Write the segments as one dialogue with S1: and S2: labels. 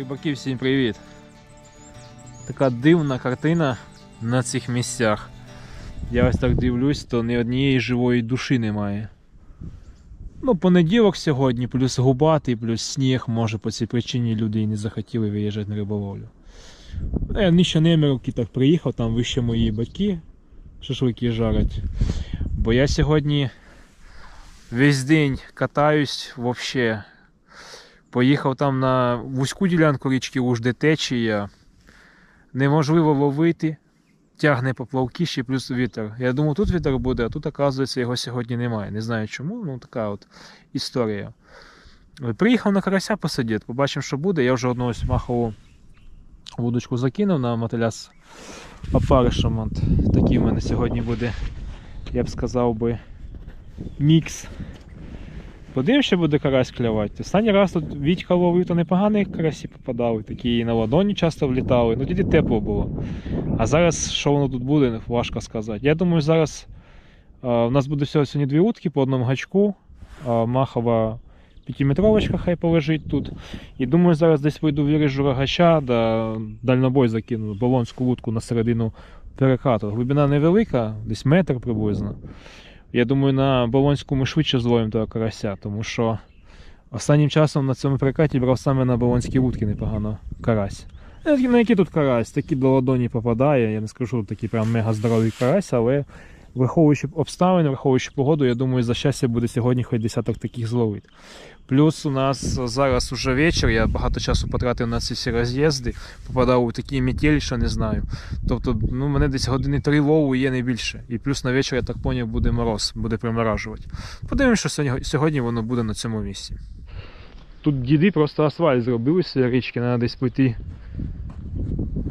S1: Рибаки, всім привіт! Така дивна картина на цих місцях. Я ось так дивлюсь, то ні однієї живої душі немає. Ну, понеділок сьогодні, плюс губатий, плюс сніг, може по цій причині люди і не захотіли виїжджати на риболовлю. Ну, Я ніщо немировки так приїхав, там вище мої батьки шашлики жарять. Бо я сьогодні весь день катаюсь вообще. Поїхав там на вузьку ділянку річки Уж, де течія. Неможливо ловити. Тягне поплавки ще плюс вітер. Я думав, тут вітер буде, а тут, оказується, його сьогодні немає. Не знаю чому, ну така от історія. Приїхав на карася посидіти, побачив, що буде. Я вже одну ось махову вудочку закинув на мотиля з опаришем. Такий в мене сьогодні буде, я б сказав би, мікс. Що буде карась клювати. Останній раз тут Вітька ловив, то непогані карасі попадали, такі і на ладоні часто влітали, ну тоді тепло було. А зараз що воно тут буде, важко сказати. Я думаю, зараз е, у нас буде всього сьогодні дві утки по одному гачку. Е, махова п'ятиметровочка хай полежить тут. І думаю, зараз десь вийду в виріжу рогача, да дальнобой закину балонську вудку на середину перекату. Глибина невелика, десь метр приблизно. Я думаю, на Болонську ми швидше зловимо того карася, тому що останнім часом на цьому прикаті брав саме на Болонські вудки непогано карась. Е, На який тут карась, такі до ладоні попадає. Я не скажу, що такий прям мега здоровий карась, але враховуючи обставини, враховуючи погоду, я думаю, за щастя буде сьогодні хоч десяток таких зловити. Плюс у нас зараз уже вечір, я багато часу потратив на ці всі роз'їзди, попадав у такі метелі, що не знаю. Тобто, ну, мене десь години три лову є не більше. І плюс на вечір, я так поняв, буде мороз, буде приморажувати. Подивимося, що сьогодні, сьогодні воно буде на цьому місці. Тут діди просто асфальт зробили з річки, треба десь пойти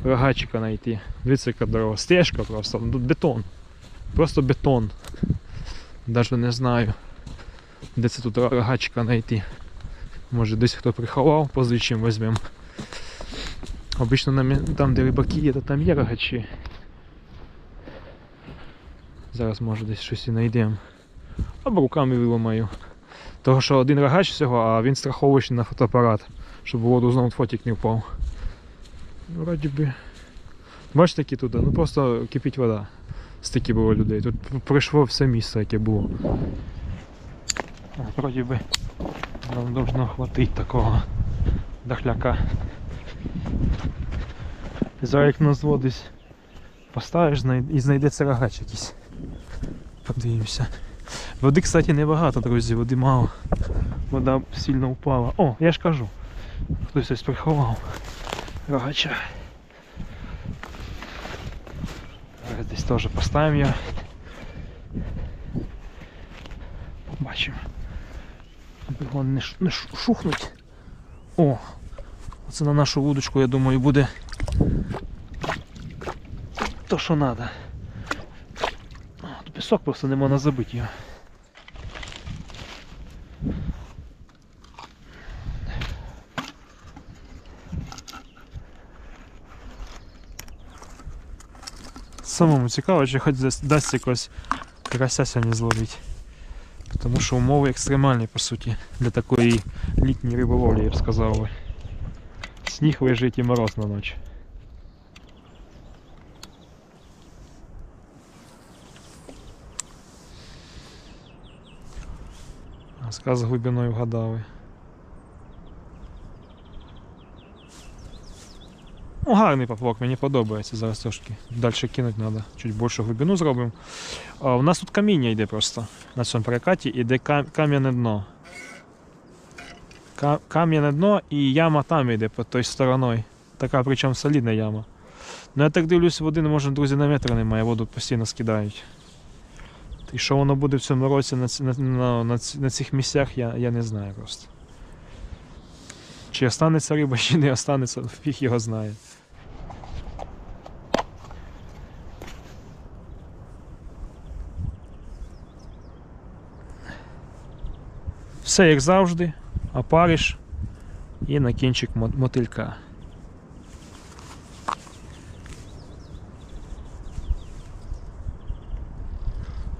S1: рогачика знайти. Дивіться, яка дорога. Стежка просто, ну, тут бетон. Просто бетон. Даже не знаю, де це тут рогачика знайти. Може десь хто приховав, позичимо візьмемо. Обично там, де рибаки є, то там є рогачі. Зараз може десь щось і знайдемо. Або руками виламаю. Того, що один рогач всього, а він страховуючий на фотоапарат, щоб воду знову фотик не впав. Ну, вроді би. Бачите, які туди? Ну просто кипить вода. Стільки було людей. Тут пройшло все місце, яке було. Вроді би нам должно хватить такого дахляка. Зараз як звод десь поставиш і знайдеться рогач якийсь. Подивимося. Води, кстати, небагато, друзі, води мало. Вода сильно упала. О, я ж кажу. Хтось ось приховав рогача. Зараз поставим його. Побачимо. Аби його не, не шухнуть. О! Оце на нашу вудочку, я думаю, буде то, що треба. Тут пісок просто не можна забити його. Самому цікаво, чи хоч дасть якось карася сьогодні зловити. Тому що умови екстремальні, по суті, для такої літньої риболовлі, я б сказав би. Сніг лежить і мороз на ніч. Сказ глибиною вгадали. Гарний поплавок, мені подобається. Зараз трошки далі кинути треба. Чуть більшу глибину зробимо. У нас тут каміння йде просто на цьому перекаті, іде кам- кам'яне дно. Кам'яне дно і яма там йде під той стороною. Така причому солідна яма. Ну я так дивлюсь, води не друзі, на метр немає, воду постійно скидають. І що воно буде в цьому році на, на, на, на, на цих місцях, я, я не знаю просто. Чи останеться риба, чи не останеться, фіг його знає. Все як завжди, опариш і на кінчик мотилька.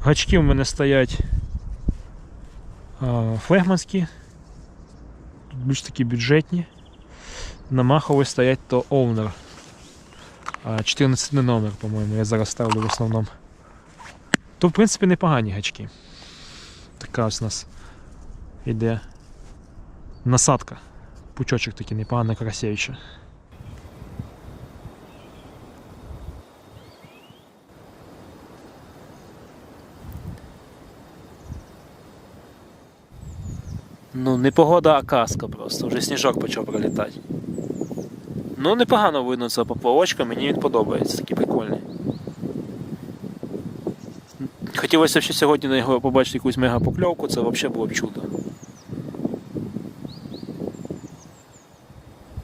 S1: Гачки в мене стоять флегманські, більш такі бюджетні. На Маховій стоять то. А 14 номер, по-моєму, я зараз ставлю в основному. То, в принципі, непогані гачки. Така ось у нас іде насадка. Пучочок такий непогано красивічий. Ну, не погода, а казка просто. Вже сніжок почав пролітати. Ну, непогано видно цього поплавочка, мені він подобається, такий прикольний. Хотілося ще сьогодні на його побачити якусь мегапокльовку, це взагалі було б чудо.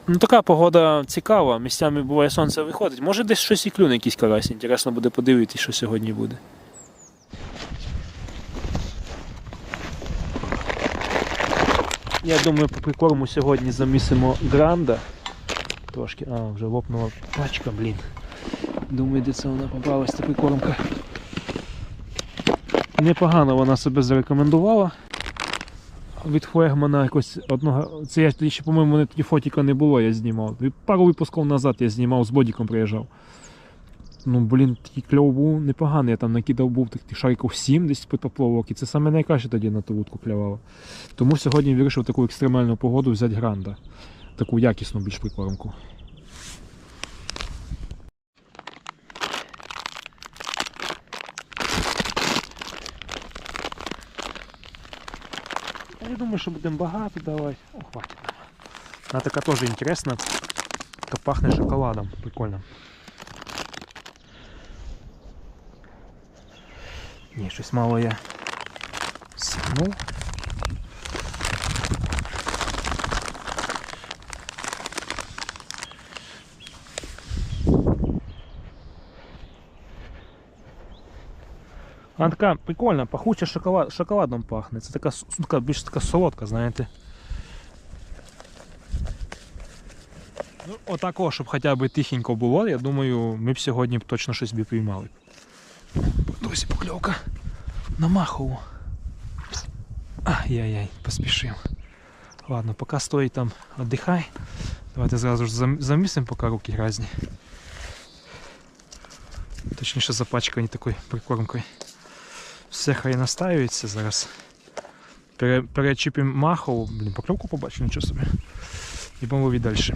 S1: Ну, така погода цікава, місцями буває сонце виходить. Може десь щось і клюне якийсь карась. Інтересно буде подивитися, що сьогодні буде. Я думаю, по прикорму сьогодні замісимо гранда. Трошки. А, вже лопнула пачка, блін. Думаю, де це вона попалась, ця прикормка. Непогано вона себе зарекомендувала. Від флегмана якось одного. Це я тоді ще, по-моєму, мене тоді фотіка не було, я знімав. І Пару випусків назад я знімав, з бодіком приїжджав. Ну, блін, такий кльов був непоганий. Я там накидав був таких шариків 7 десь поплавок, і це саме найкраще тоді на ту вудку клявало. Тому сьогодні вирішив таку екстремальну погоду взяти гранда. Таку якісну більш прикормку. Думаю, що будемо багато давати. О, хватить. Вона така теж інтересна. Така пахне шоколадом. Прикольно. Ні, щось мало я сягнув. Вона така прикольна, пахуча шоколад, шоколадом пахне. Це така, така більш така солодка, знаєте. Ну, отако, щоб хоча б тихенько було, я думаю, ми б сьогодні б точно щось б піймали. Досі покльовка на махову. Ай-яй-яй, поспішив. Ладно, поки стоїть там, віддихай. Давайте зразу ж зам- замісимо, поки руки грязні. Точніше запачкані такою прикормкою. Все хай настаюється зараз. Перечіпимо махову, блін, покльовку побачив, нічого собі. І будемо ловити далі.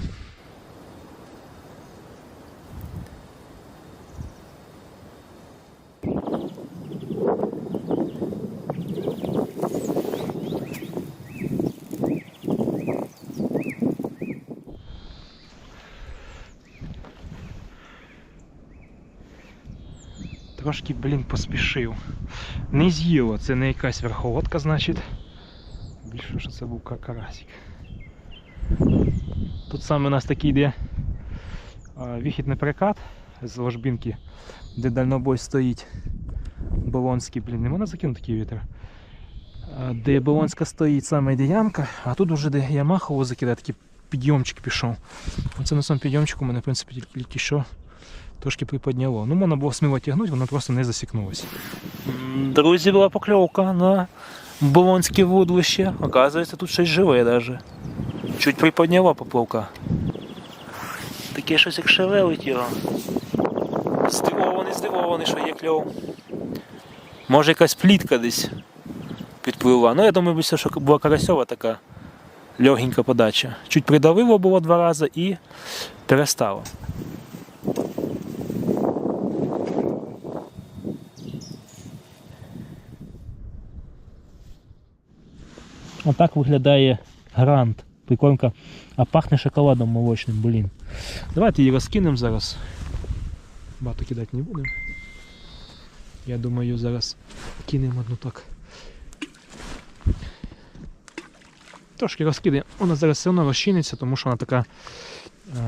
S1: Трошки, блін, поспішив. Не з'їло, це не якась верховодка, значить. Більше, що це був ка- карасик. Тут саме у нас такий йде вихідний перекат з ложбинки, де дальнобой стоїть. Болонський, блін, не можна закинути такий вітер. Де Болонська стоїть саме йде ямка, а тут вже де я махову закидаю, такий підйомчик пішов. Оце на цьому підйомчику мене, в принципі, тільки що трошки приподняло. Ну, можна було сміло тягнути, воно просто не засікнулося. Друзі, була покльовка на Болонське вудлище. Оказується, тут щось живе даже. Чуть приподняла поплавка. Таке щось як шевелить його. Здивований, здивований, що є кльов. Може якась плітка десь підпливла. Ну, я думаю, що була карасьова така легенька подача. Чуть придавило було два рази і перестало. Отак виглядає грант. Прикормка, а пахне шоколадом молочним, блін. Давайте її розкинемо зараз. Багато кидати не будемо. Я думаю, зараз кинемо одну так. Трошки розкидаємо. Вона зараз все одно розчиниться, тому що вона така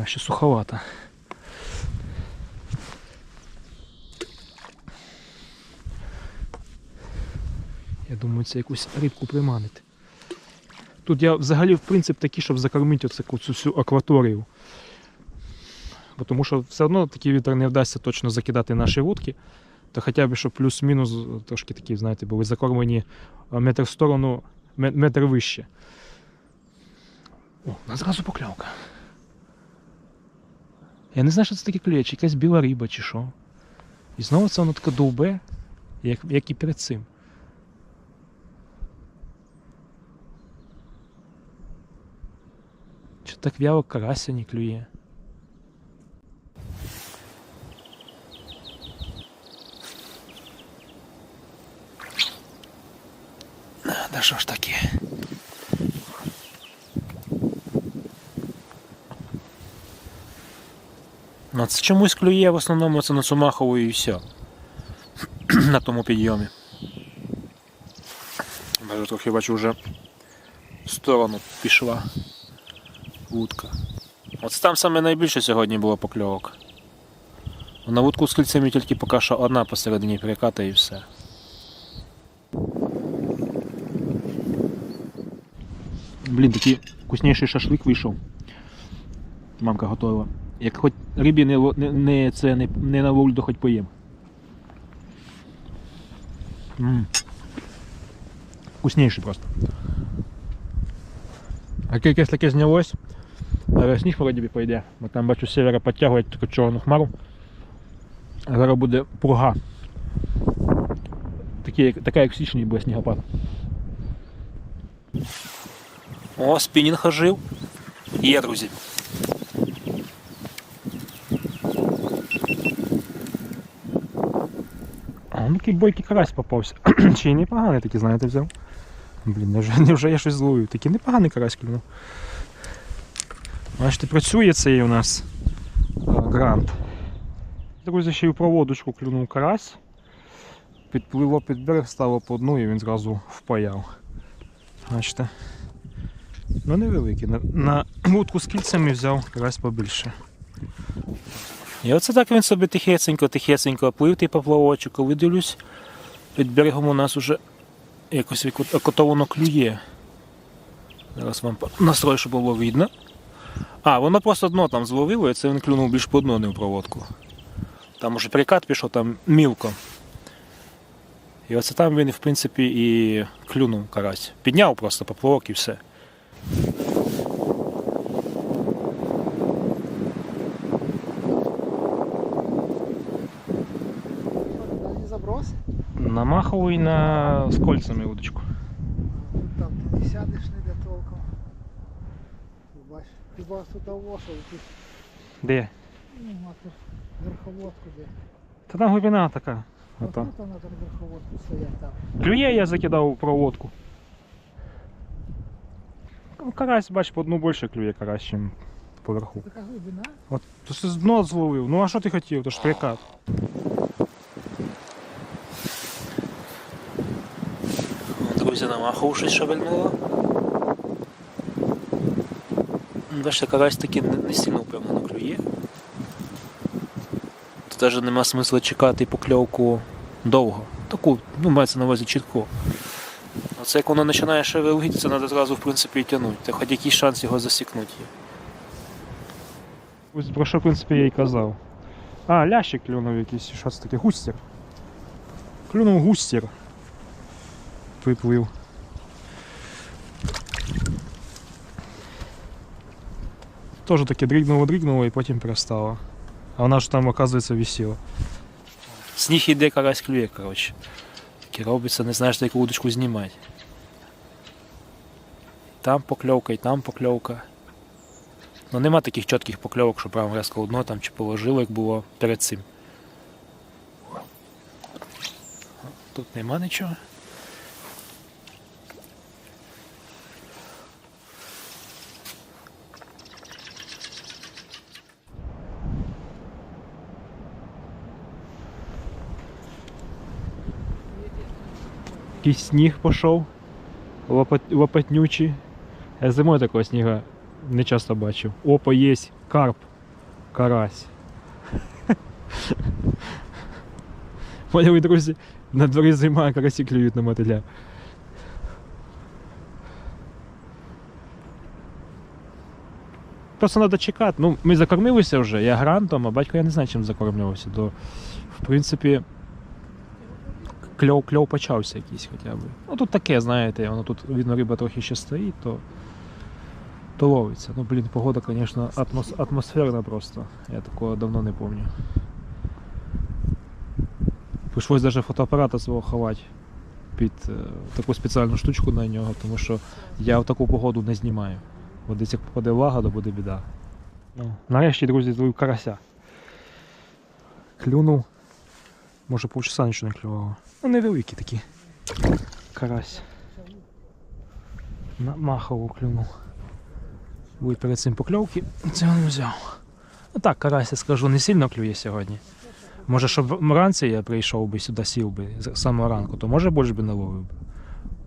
S1: е, ще суховата. Я думаю, це якусь рибку приманити. Тут я взагалі в принцип такий, щоб закормити оцю цю всю акваторію. Тому що все одно такий вітер не вдасться точно закидати наші вудки, то хоча б щоб плюс-мінус трошки такі, знаєте, були закормлені метр в сторону, метр вище. О, у нас зразу покльовка. Я не знаю, що це таке клює, чи якась біла риба, чи що. І знову це воно таке довбе, як, як і перед цим. Так вяло карася не клює? Да що ж таке? Ну, це чомусь клює в основному це на Сумахову і все. на тому підйомі. Даже трохи бачу вже в сторону пішла вудка. От там саме найбільше сьогодні було покльовок. На вудку з кільцями тільки поки що одна посередині переката і все. Блін, такий вкусніший шашлик вийшов. Мамка готувала. Як хоч рибі не, не, не, це, не, не на вульду хоч поїм. М. Вкусніший просто. А якесь таке знялось. Зараз сніг вроді би пойде, бо там бачу з севера підтягують таку чорну хмару. А зараз буде пурга. Такі, така як в січні буде снігопад. О, спінінг ожив. Є, друзі. А, ну такий бойкий карась попався. Чи й непоганий такий, знаєте, взяв. Блін, невже, невже я щось зловив. Такий непоганий карась клюнув. Бачите, працює цей у нас е, грант. Друзі, ще й у проводочку клюнув карась. Підпливло під берег, стало по дну і він зразу впаяв. Бачите. Ну невеликий. На, вудку з кільцями взяв карась побільше. І оце так він собі тихесенько, тихесенько плив той поплавочок, коли дивлюсь, під берегом у нас уже якось яко- окотовано клює. Зараз вам настрою, щоб було видно. А, воно просто дно там зловило, і це він клюнув більш по дну, не в проводку. Там уже прикат пішов, там мілко. І оце там він, в принципі, і клюнув карась. Підняв просто поплавок і все. На махову і на з кольцями удочку.
S2: Там ти не сядеш. Бач, хіба того, що тут
S1: Де?
S2: ну, на верховодку де.
S1: Та там глибина така. Ото.
S2: тут на ту верховодку стоять там.
S1: Клює я закидав у проводку. Ну, Карась, бач, по дну більше клює карась, ніж поверху.
S2: Така глибина.
S1: От то ти з дно зловив. Ну а що ти хотів? То ж прикат. Друзі, на маху шевельнуло. Бачите, карась таки не, не сильно впевнено клює. Тут навіть нема смисла чекати покльовку довго. Таку, ну, мається на увазі чітко. Оце як воно починає шевелитися, треба зразу в принципі і тягнути. Та хоч якийсь шанс його засікнути. Ось про що, в принципі, я й казав. А, лящик клюнув якийсь, що це таке? Густір. Клюнув густір. Приплив. Тоже таке дрігнуло, дрігнуло і потім перестало. А вона ж там, оказується, висіла. Сніг іде карась клює, коротше. Таке робиться, не знаєш, яку удочку знімати. Там покльовка, і там покльовка. Ну нема таких чітких покльовок, що прямо резко одно там чи положило, як було перед цим. Тут нема нічого. Якийсь сніг пішов, лопат, лопатнючий. Я зимою такого сніга не часто бачив. Опа, є карп, карась. Поняли, друзі, на дворі зима, карасі клюють на мотиля. Просто треба чекати. Ну, ми закормилися вже, я грантом, а батько я не знаю, чим закормлювався. То, в принципі, кльов, кльов почався якийсь хоча б. Ну тут таке, знаєте, воно тут видно риба трохи ще стоїть, то то ловиться. Ну, блін, погода, звісно, атмос... атмосферна просто. Я такого давно не пам'ятаю. Пришлось даже фотоапарата свого ховати під е, таку спеціальну штучку на нього, тому що я в таку погоду не знімаю. Бо десь як попаде влага, то буде біда. Ну, нарешті, друзі, зловив карася. Клюнув. Може півчаса нічого не клювало. Ну невеликі такі. Карась. На махову клюнув. Були перед цим покльовки, це не взяв. Ну так, карась, я скажу, не сильно клює сьогодні. Може, щоб вранці я прийшов би сюди, сів би з самого ранку, то може більше би наловив.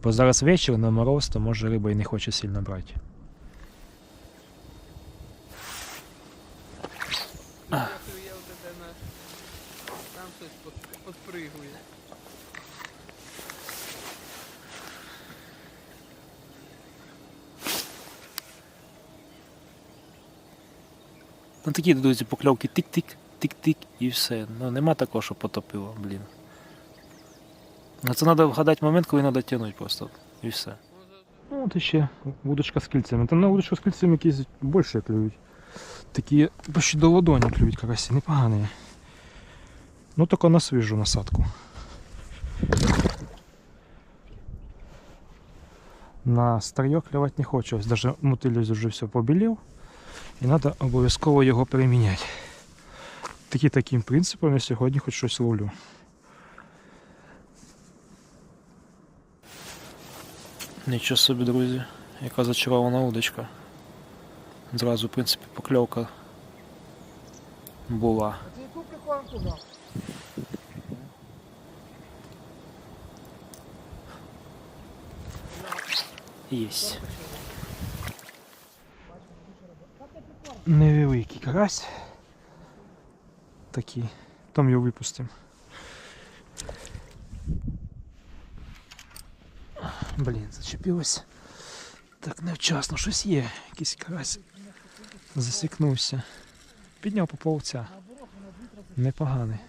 S1: Бо зараз вечір на мороз, то може риба і не хоче сильно брати.
S3: Клює у тебе на... Там щось под- подпригує.
S1: Ну такі друзі, покльовки тик-тик, тик-тик і все. Ну нема такого, що потопило, блін. Ну це треба вгадати момент, коли треба тягнути просто. І все. Ну, от ще вудочка з кільцями. Там на вудочку з кільцями якісь більше клюють. Такі почти до ладоні клюють карасі, непогані. Ну тільки на свіжу насадку. На старье клювати не хочу. Даже мотилюсь вже все побілів. І треба обов'язково його переміняти. Такі таким принципом я сьогодні хоч щось ловлю. Нічого собі, друзі, яка зачарована удочка. Зразу, в принципі, покльовка була. Єсть. Невеликий карась. Такий. Там його випустимо. Блін, зачепилось. Так невчасно щось є. Якийсь карась. Засікнувся. Підняв поповця. Непоганий.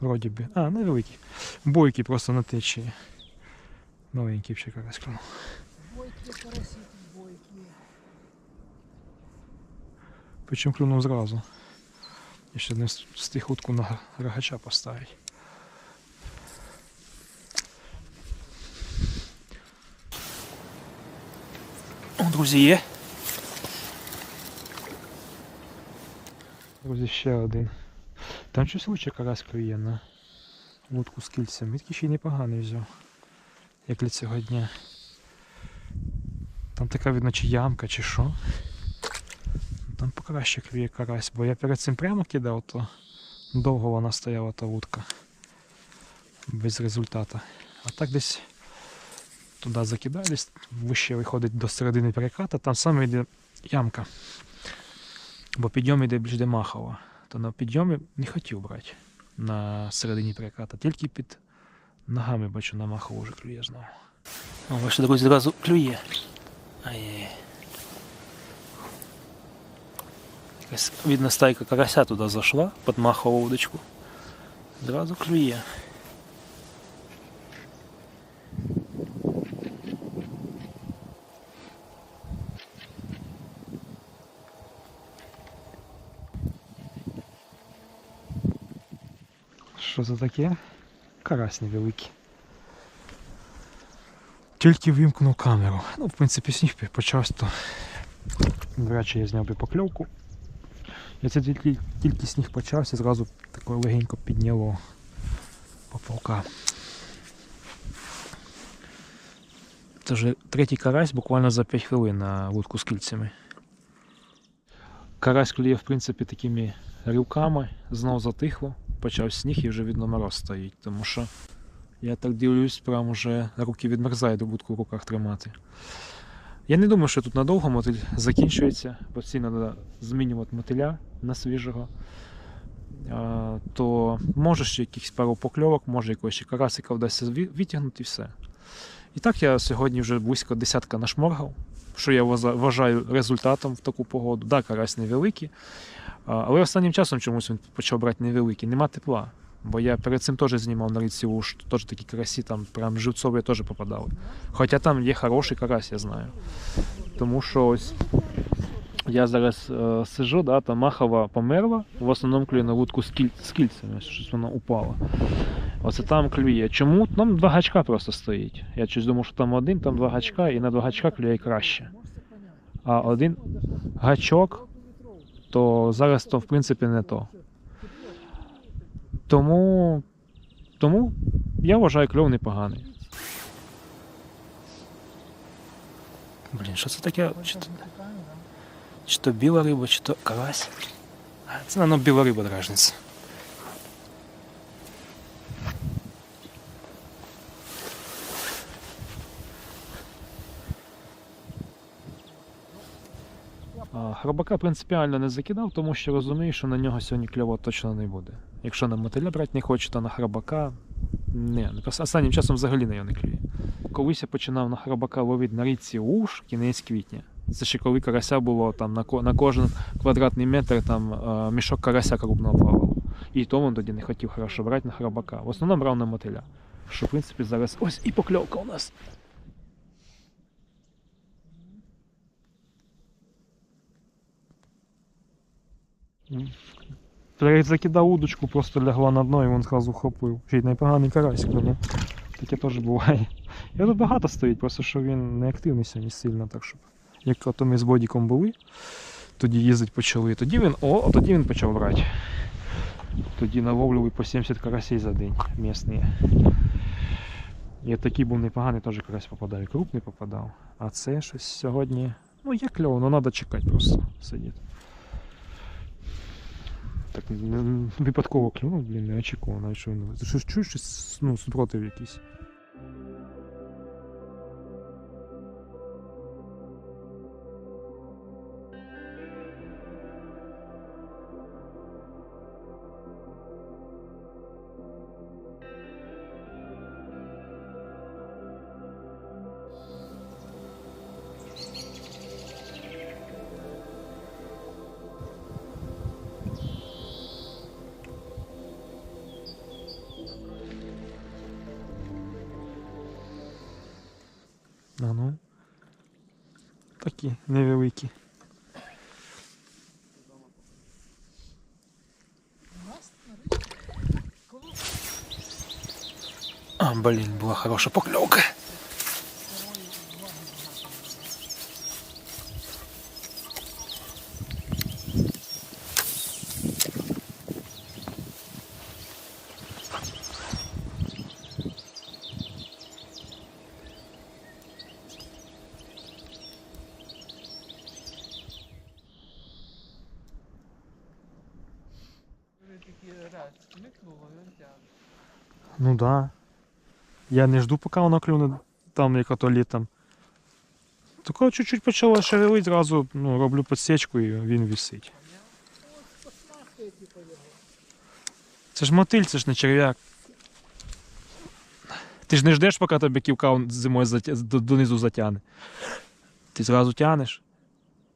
S1: Вроді би. А, невеликий. Бойкий просто на течії. Новенький ще карась клюнув.
S2: Бойкі, карасі,
S1: Причому клюнув зразу. Я ще не встиг утку на рогача поставити. О, друзі, є. Друзі, ще один. Там щось лучше карась клює на вудку з кільцем. Він такий ще й непоганий взяв. Як для цього дня. Там така видно, чи ямка, чи що. Там покраще клює карась, бо я перед цим прямо кидав, то довго вона стояла та вудка. Без результату. А так десь туди закидаю, десь вище виходить до середини переката, там саме йде ямка. Бо підйом йде більш де махово. То на підйомі не хотів брати на середині переката, тільки під ногами бачу на махово вже клює знову. О, друзі, зразу клює. Ай-яй. Якась, видно, стайка карася туди зайшла, під махову удочку. Зразу клює. Що це таке? Карась невеликий. Тільки вимкнув камеру. Ну, в принципі, сніг почався, то Вряд чи я зняв би покльовку. Я це тільки, тільки сніг почався, зразу таке легенько підняло поплавка. Це вже третій карась буквально за 5 хвилин на вудку з кільцями. Карась клює, в принципі, такими рівками, знов затихло, почав сніг і вже видно мороз стоїть, тому що я так дивлюсь, прям уже руки відмерзають до будку в руках тримати. Я не думаю, що тут надовго мотиль закінчується, постійно треба змінювати мотиля на свіжого. То може ще якихось пару покльовок, може якогось ще карасика вдасться витягнути і все. І так я сьогодні вже близько десятка нашморгав, що я вважаю результатом в таку погоду. Да, карась невеликий, але останнім часом чомусь він почав брати невеликий, нема тепла. Бо я перед цим теж знімав на річці Уж, теж такі карасі, там прям живцові теж попадали. Хоча там є хороший карась, я знаю. Тому що ось Я зараз е, сижу, да, там махова померла, в основному клює на вудку з, кіль... з кільцями, щось вона упала. Оце там клює. Чому? Там два гачка просто стоїть. Я щось думав, що там один, там два гачка, і на два гачка клює краще. А один гачок, то зараз то в принципі не то. Тому, тому я вважаю кльов непоганий. Блін, що це таке? Чи то, чи то біла риба, чи то карась? Це, напевно, біла риба дражниця. А, Хробака принципіально не закидав, тому що розумію, що на нього сьогодні кльово точно не буде. Якщо на мотиля брати не хоче, то на хробака. Не, не останнім часом взагалі на нього не клює. Колись я починав на хробака ловити на річці уж кінець квітня. Це ще коли карася було там на, на кожен квадратний метр там е, мішок карася крупного плавав. І тому тоді не хотів хорошо брати на хробака. В основному брав на мотиля. Що в принципі зараз ось і покльовка у нас. Я закидав удочку, просто лягла на дно і він зразу хопив. Ще й непоганий карась клюнув. Таке теж буває. Я тут багато стоїть, просто що він не активний сьогодні сильно, так щоб. Як ото ми з бодіком були, тоді їздить почали. Тоді він. О, тоді він почав брати. Тоді наловлювали по 70 карасей за день місні. І такий був непоганий, теж карась попадав, і крупний попадав. А це щось сьогодні. Ну, є кльово, але треба чекати просто сидіти. Так випадково клюнув, блін, не очікував, навіть що він. Щось чуєш щось, ну, супротив якийсь. А ну. Такі невеликі. А, блін, була хороша покльовка.
S3: Вони такі раз смикнуло, і він тягне.
S1: Ну да. Я не жду, поки воно клюне там, як ото літом. Тако чуть-чуть почало шевелить, зразу ну, роблю підсечку і він висить. Це ж мотиль, це ж не черв'як. Ти ж не ждеш, поки тебе ківка зимою затя... донизу затягне. Ти зразу тянеш,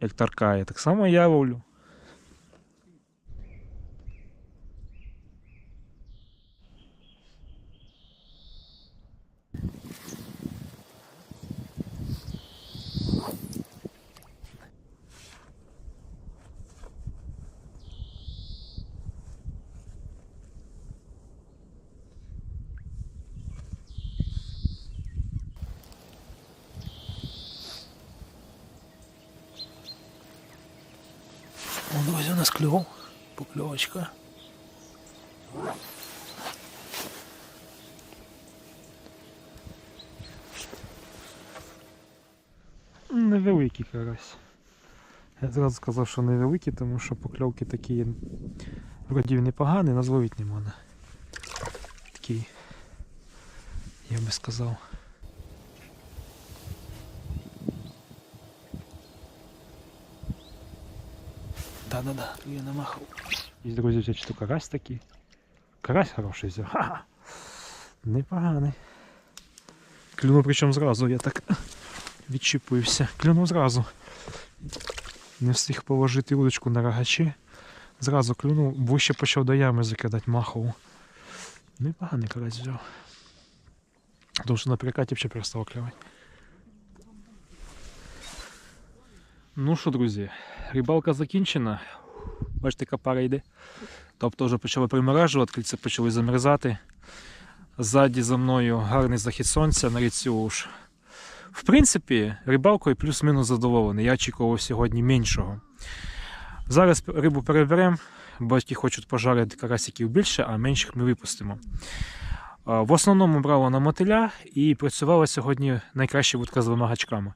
S1: як таркає. Так само я ловлю. Нас кльов. Покльовочка. Невеликий карась. Я зразу сказав, що невеликий, тому що покльовки такі вроді непоганий, але не можна. Такий, я би сказав. Да-да-да, я намахав. І, друзі, взяв чи карась такий. Карась хороший взяв. Ха-ха. Непоганий. Клюнув причому зразу, я так відчіпився. Клюнув зразу. Не встиг положити удочку на рогачі. Зразу клюнув, вище почав до ями закидати махову. Непоганий карась взяв. Тому що на прикаті ще перестав клювати. Ну що, друзі, рибалка закінчена. Бачите, яка пара йде. Тобто вже почали приморажувати, кільце почали замерзати. Ззаді за мною гарний захід сонця на річці Уж. В принципі, рибалкою плюс-мінус задоволений. Я очікував сьогодні меншого. Зараз рибу переберемо. Батьки хочуть пожарити карасиків більше, а менших ми випустимо. В основному брала на мотиля і працювала сьогодні найкраще вудка з двома гачками.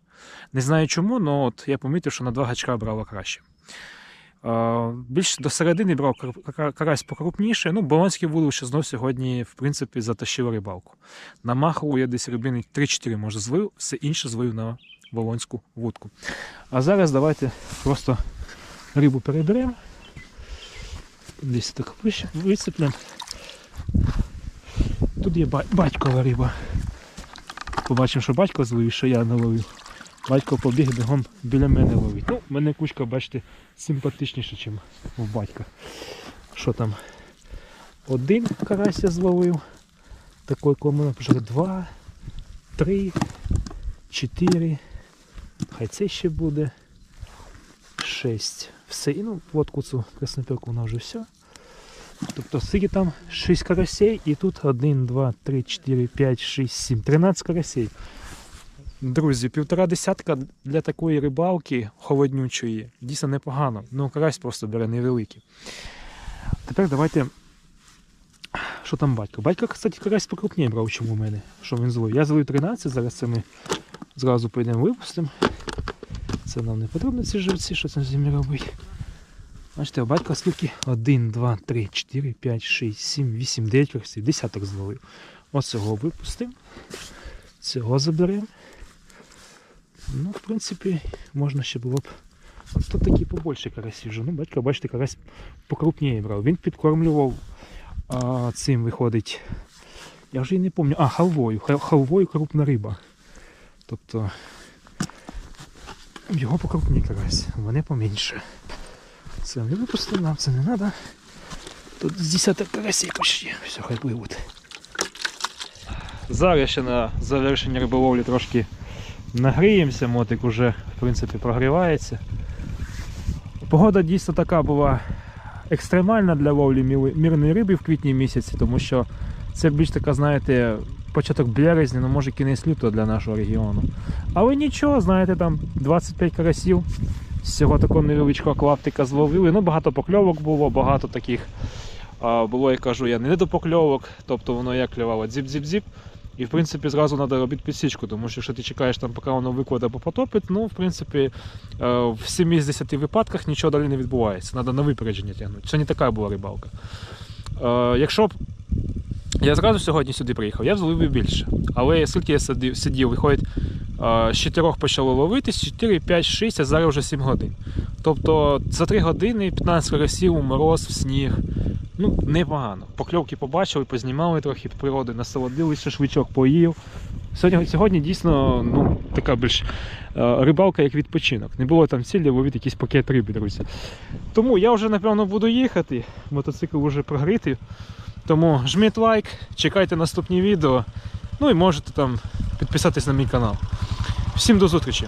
S1: Не знаю чому, але от я помітив, що на два гачка брала краще. А, Більш до середини брав кар- кар- карась покрупніше. Ну, болонське вулище знов сьогодні, в принципі, затащило рибалку. На махову я десь рибини 3-4 може злив, все інше злив на волонську вудку. А зараз давайте просто рибу переберемо. Десь так вище- висиплемо. Тут є батькова риба. Побачимо, що батько зловив, що я не ловив. Батько побіг бігом біля мене ловить. Ну, мене кучка, бачите, симпатичніша, ніж у батька. Що там? Один карась я зловив. Такий комина вже два, три, чотири. Хай це ще буде. Шесть. Все. І ну, водку цю краснопірку вона вже все. Тобто скільки там 6 карасей і тут 1, 2, 3, 4, 5, 6, 7, 13 карасей. Друзі, півтора десятка для такої рибалки холоднючої дійсно непогано. Ну, карась просто бере невеликий. Тепер давайте. Що там батько? Батько, кстати, карась покрупніше брав, чим у мене. Що він зловив? Я зловив 13, зараз це ми зразу поїдемо випустимо. Це нам не потрібно ці живці, що це з ними робити. Бачите, а батько скільки? 1, 2, 3, 4, 5, 6, 7, 8, 9 карасів. Десяток зловив. Ось цього випустимо. Цього заберемо. Ну, в принципі, можна ще було б. Тут такі побольші карасі вже. Ну, батько, бачите, карась покрупніше брав. Він підкормлював а, цим виходить. Я вже і не пам'ятаю. А, халвою. Халвою крупна риба. Тобто його покрупні карась, мене поменше. Це не випустимо, нам це не треба. Тут з десяток карасей почти. Все, хай пливуть. Зараз ще на завершення риболовлі трошки нагріємося, мотик уже в принципі прогрівається. Погода дійсно така була екстремальна для ловлі мірної риби в квітні місяці, тому що це більш така, знаєте, початок березня, ну може кінець лютого для нашого регіону. Але нічого, знаєте, там 25 карасів. З цього такого невеличкого клаптика зловили. Ну, багато покльовок було, багато таких а, було, я кажу, я не недопокльовок, тобто воно як клювало дзіп-дзіп-дзіп. І в принципі зразу треба робити підсічку, тому що якщо ти чекаєш там, поки воно викладе або потопить, ну в принципі е, в 7 з 10 випадках нічого далі не відбувається. Треба на випередження тягнути. Це не така була рибалка. Е, якщо я зразу сьогодні сюди приїхав, я б зловив більше. Але скільки я сидів, виходить, з 4 почало ловити, з 4, 5, 6, а зараз вже 7 годин. Тобто за 3 години 15 карасів мороз, в сніг. Ну, непогано. Покльовки побачили, познімали трохи природи, насолодились, шашличок поїв. Сьогодні, сьогодні дійсно ну, така більш рибалка, як відпочинок. Не було там цілі ловити якийсь пакет риби, друзі. Тому я вже, напевно, буду їхати. Мотоцикл вже прогрітий. Тому жміть лайк, чекайте наступні відео. Ну і можете там підписатись на мій канал. Всім до зустрічі!